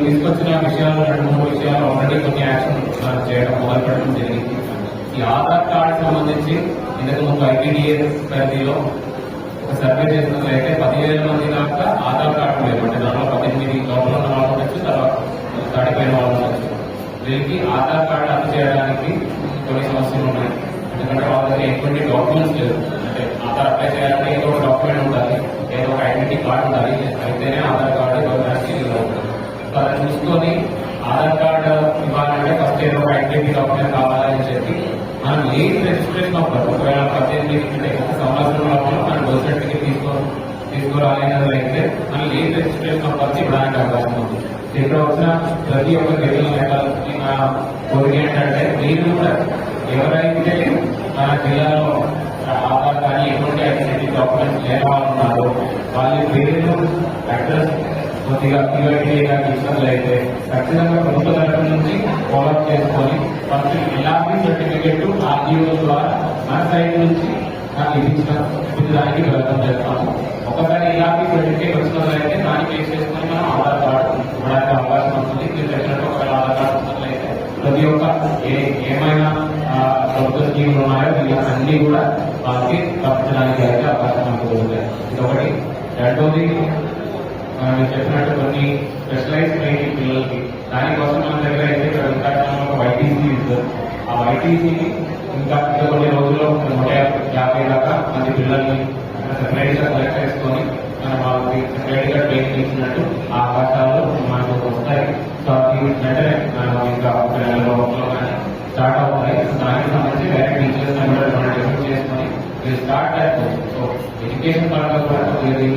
తీసుకొచ్చిన విషయాలు రెండు మూడు విషయాలు ఆల్రెడీ కొన్ని యాక్షన్ చేయడం మొదలుపెట్టడం జరిగింది. ఈ ఆధార్ కార్డు సంబంధించి ఇంతకు ముందు ఐటీడీఏ పరిధిలో ఒక సర్వే చేసినట్లయితే పదివేల మంది దాకా ఆధార్ కార్డు లేదు అంటే దానిలో పద్దెనిమిది లోపల ఉన్న వాళ్ళు ఉండొచ్చు తర్వాత దాటిపోయిన వాళ్ళు ఉండొచ్చు. వీరికి ఆధార్ కార్డు అందజేయడానికి కొన్ని సమస్యలు ఉన్నాయి. ఎందుకంటే వాళ్ళకి ఎటువంటి డాక్యుమెంట్స్ లేదు అంటే ఆధార్ అప్లై చేయాలంటే ఏదో ఒక కార్డు ఉండాలి అయితేనే ఆధార్ కార్డు ఇవ్వడానికి వీలు అది చూసుకొని ఆధార్ కార్డు ఇవ్వాలంటే ఫస్ట్ ఏదో ఐడెంటిటీ డాక్యుమెంట్ కావాలని చెప్పి మనం లేట్ రిజిస్ట్రేషన్ అవ్వదు ఒకవేళ పద్దెనిమిది సంవత్సరం లోపల మనం బర్త్ సర్టిఫికేట్ తీసుకో తీసుకురాలేనది మనం లేట్ రిజిస్ట్రేషన్ అవ్వచ్చు ఇవ్వడానికి అవకాశం ఉంది ఇక్కడ వచ్చిన ప్రతి ఒక్క గిరిజన నేతలకి నా కోరిక ఏంటంటే మీరు కూడా ఎవరైతే మన జిల్లాలో ఆధార్ కానీ ఎటువంటి ఐడెంటిటీ డాక్యుమెంట్స్ లేని వాళ్ళు ఉన్నారో వాళ్ళ పేరు అడ్రస్ కొద్దిగా క్యూఐటీగా అయితే ఖచ్చితంగా ప్రభుత్వ తరఫు నుంచి ఫాలోఅప్ చేసుకొని ఫస్ట్ ఎలాంటి సర్టిఫికెట్ ఆర్టీఓ ద్వారా మన సైడ్ నుంచి నాకు ఇప్పించిన దానికి ప్రయత్నం చేస్తాము. ఒకసారి ఇలాంటి సర్టిఫికేట్ వచ్చినట్లయితే దాన్ని బేస్ చేసుకొని మనం ఆధార్ కార్డు ఇవ్వడానికి అవకాశం ఉంటుంది. మీరు చెప్పినట్టు ఒకవేళ ఆధార్ కార్డు ఉన్నట్లయితే ప్రతి ఒక్క ఏ ఏమైనా ప్రభుత్వ స్కీములు ఉన్నాయో అన్ని కూడా వాళ్ళకి పంపించడానికి అయితే అవకాశం మనకు దొరుకుతాయి. ఇది ఒకటి రెండోది మనం చెప్పినట్టు కొన్ని స్పెషలైజ్ ట్రైనింగ్ పిల్లలకి దానికోసం మన దగ్గర అయితే ఇక్కడ విశాఖపట్నంలో ఒక వైటీసీ ఇస్తారు ఆ వైటీసీని ఇంకా కొన్ని రోజుల్లో నూట యాభై దాకా మంది పిల్లల్ని సెపరేట్గా సెలెక్ట్ చేసుకొని మనం వాళ్ళకి సెపరేట్గా ట్రైనింగ్ ఇచ్చినట్టు ఆ అవకాశాలు మనకు వస్తాయి. సో అది వెంటనే మనం ఇంకా ఒక నెల లోపల కానీ స్టార్ట్ అవుతాయి. దానికి సంబంధించి డైరెక్ట్ టీచర్స్ చేసుకొని మీరు స్టార్ట్ సో ఎడ్యుకేషన్ పరంగా కూడా కొద్దిగా దీని